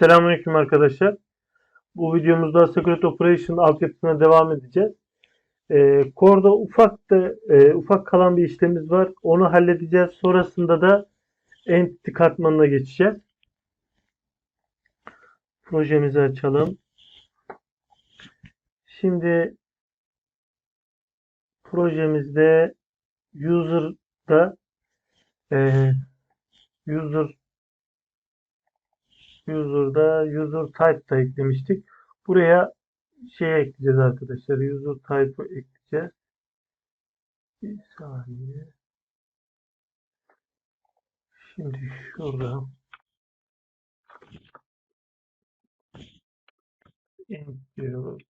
Selamünaleyküm arkadaşlar. Bu videomuzda Secret Operation altyapısına devam edeceğiz. Ee, Core'da ufak da e, ufak kalan bir işlemimiz var. Onu halledeceğiz. Sonrasında da Entity katmanına geçeceğiz. Projemizi açalım. Şimdi projemizde user'da e, user user'da user type da eklemiştik. Buraya şey ekleyeceğiz arkadaşlar. User type'ı ekleyeceğiz. Bir saniye. Şimdi şurada diyoruz.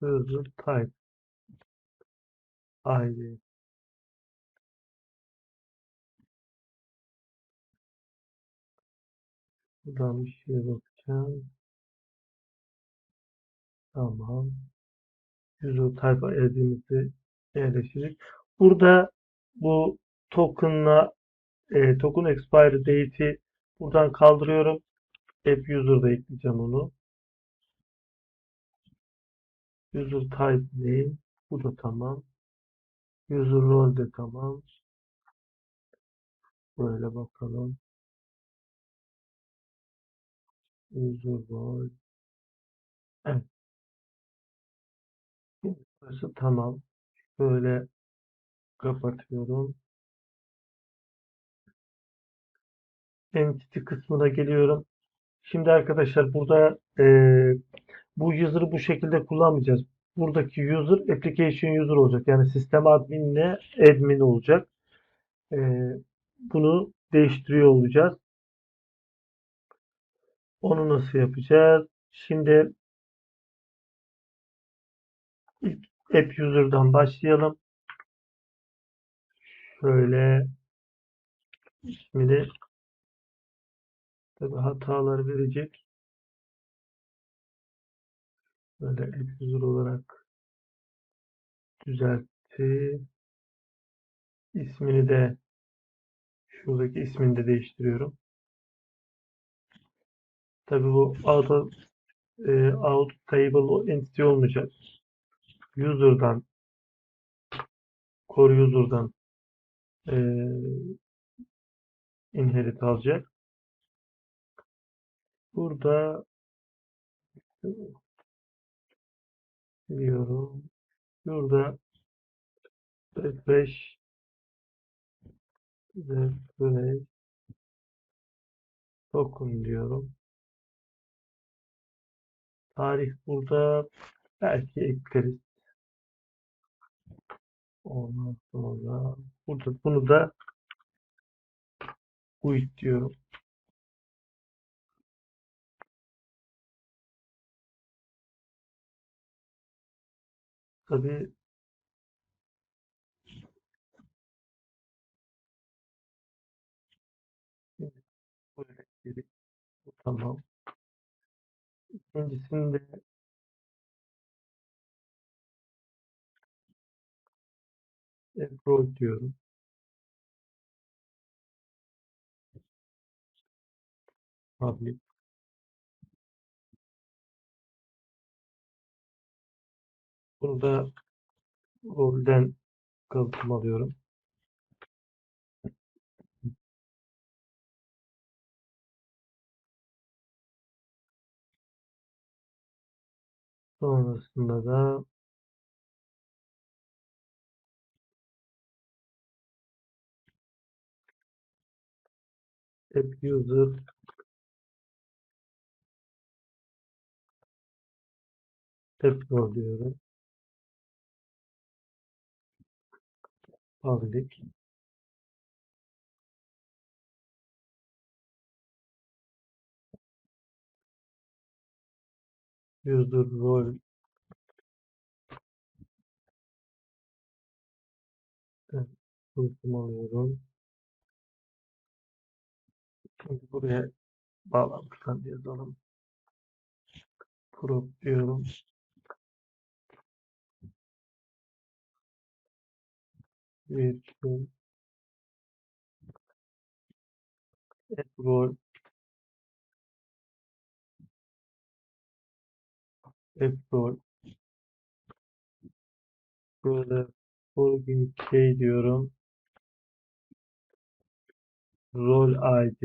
User type ID. Buradan bir şeye bakacağım. Tamam. User type ID'mizi yerleştirdik. Burada bu token'la e, token expiry date'i buradan kaldırıyorum. App user'da ekleyeceğim onu. User type name. Bu da tamam. User role de tamam. Böyle bakalım. Role. Evet. Burası tamam. Böyle kapatıyorum. Entity kısmına geliyorum. Şimdi arkadaşlar burada e, bu user'ı bu şekilde kullanmayacağız. Buradaki user application user olacak. Yani sistem adminle admin olacak. E, bunu değiştiriyor olacağız. Onu nasıl yapacağız? Şimdi ilk app user'dan başlayalım. Şöyle ismini tabi hatalar verecek. Böyle app user olarak düzeltti. İsmini de şuradaki ismini de değiştiriyorum. Tabi bu out, e, out table entity olmayacak. User'dan core user'dan e, inherit alacak. Burada diyorum. Burada refresh refresh token diyorum. Tarih burada belki ekleriz. Ondan sonra burada bunu da UID diyorum. Tabii böyle tamam. İkincisinde Ebro diyorum. Public. Bunu da rolden kalıtım alıyorum. Sonrasında da app user Ebro diyorum. Public. User role kalıtım alıyorum. Şimdi buraya bağlantıdan yazalım. Prop diyorum. Virtual add role böyle forwarding key diyorum. Rol id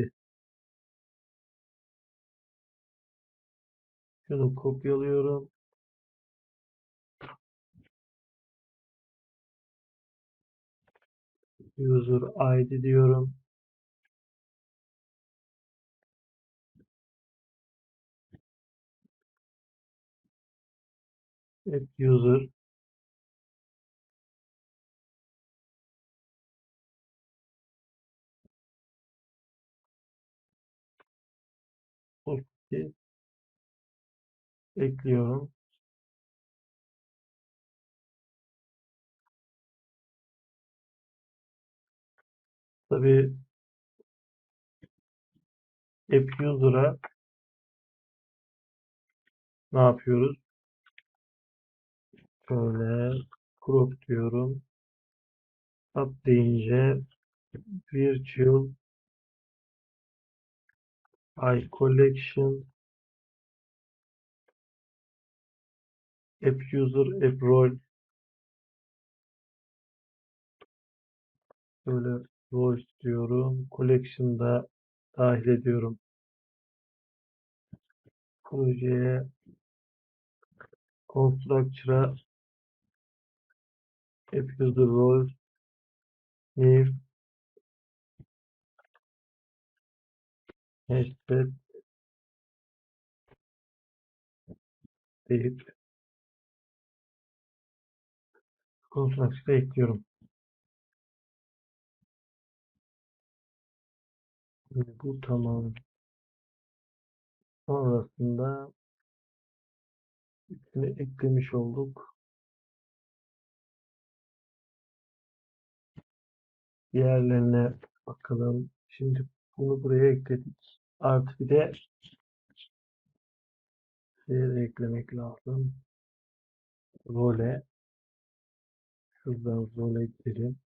şunu kopyalıyorum. User id diyorum add user cookie ekliyorum. Tabii app user'a ne yapıyoruz? Şöyle crop diyorum. Tab deyince virtual i collection app user app role böyle role diyorum. Collection'da dahil ediyorum. Projeye constructor'a app user role new hashtag deyip constructor'a ekliyorum. Şimdi bu tamam. Sonrasında üstüne eklemiş olduk. Diğerlerine bakalım. Şimdi bunu buraya ekledik. Artı bir de şeye eklemek lazım. Role. Şuradan role gidelim.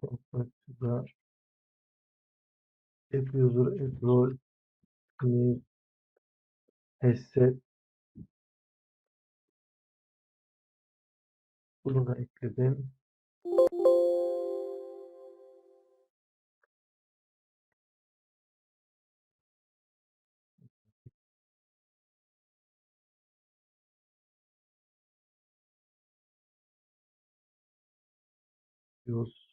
Şurada app user app role new headset bunu da ekledim. diyoruz.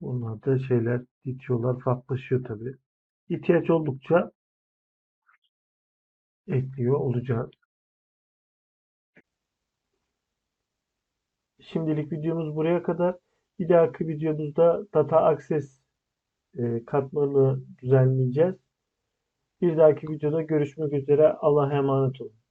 Bunlar da şeyler, bitiyorlar, farklılaşıyor tabii. İhtiyaç oldukça ekliyor olacağız. Şimdilik videomuz buraya kadar. Bir dahaki videomuzda Data Access e, katmanı düzenleyeceğiz. Bir dahaki videoda görüşmek üzere. Allah'a emanet olun.